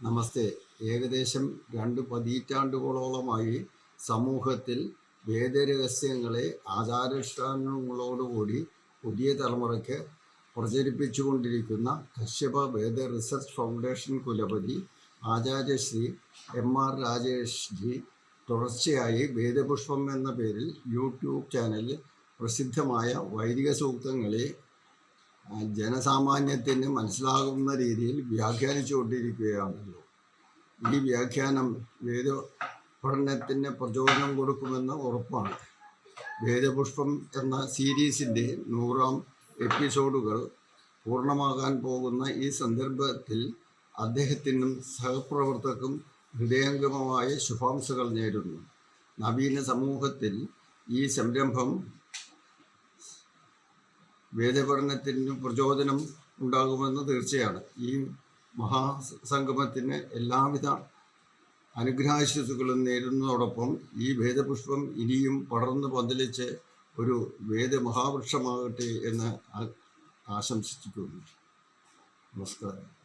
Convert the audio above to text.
നമസ്തേ. ഏകദേശം രണ്ട് പതിറ്റാണ്ടുകളോളമായി സമൂഹത്തിൽ വേദരഹസ്യങ്ങളെ ആചാരാനുഷ്ഠാനങ്ങളോടുകൂടി പുതിയ തലമുറയ്ക്ക് പ്രചരിപ്പിച്ചുകൊണ്ടിരിക്കുന്ന കശ്യപ വേദ റിസർച്ച് ഫൗണ്ടേഷൻ കുലപതി ആചാര്യശ്രീ എം ആർ രാജേഷ് ജി തുടർച്ചയായി വേദപുഷ്പം എന്ന പേരിൽ യൂട്യൂബ് ചാനലിൽ പ്രസിദ്ധമായ വൈദിക സൂക്തങ്ങളെ ജനസാമാന്യത്തിന് മനസ്സിലാകുന്ന രീതിയിൽ വ്യാഖ്യാനിച്ചു വ്യാഖ്യാനിച്ചുകൊണ്ടിരിക്കുകയാണല്ലോ. ഈ വ്യാഖ്യാനം വേദ പഠനത്തിന് പ്രചോദനം കൊടുക്കുമെന്ന് ഉറപ്പാണ്. വേദപുഷ്പം എന്ന സീരീസിന്റെ നൂറാം എപ്പിസോഡുകൾ പൂർണമാകാൻ പോകുന്ന ഈ സന്ദർഭത്തിൽ അദ്ദേഹത്തിനും സഹപ്രവർത്തകർക്കും ഹൃദയംഗമമായ ശുഭാംശകൾ നേരുന്നു. നവീന സമൂഹത്തിൽ ഈ സംരംഭം വേദപഠനത്തിന് പ്രചോദനം ഉണ്ടാകുമെന്ന് തീർച്ചയാണ്. ഈ മഹാസംഗമത്തിന് എല്ലാവിധ അനുഗ്രഹാശിസുകളും നേരുന്നതോടൊപ്പം ഈ വേദപുഷ്പം ഇനിയും പടർന്നു പന്തലിച്ച് ഒരു വേദമഹാവൃക്ഷമാകട്ടെ എന്ന് ആശംസിച്ചിട്ടുണ്ട് നമസ്കാരം.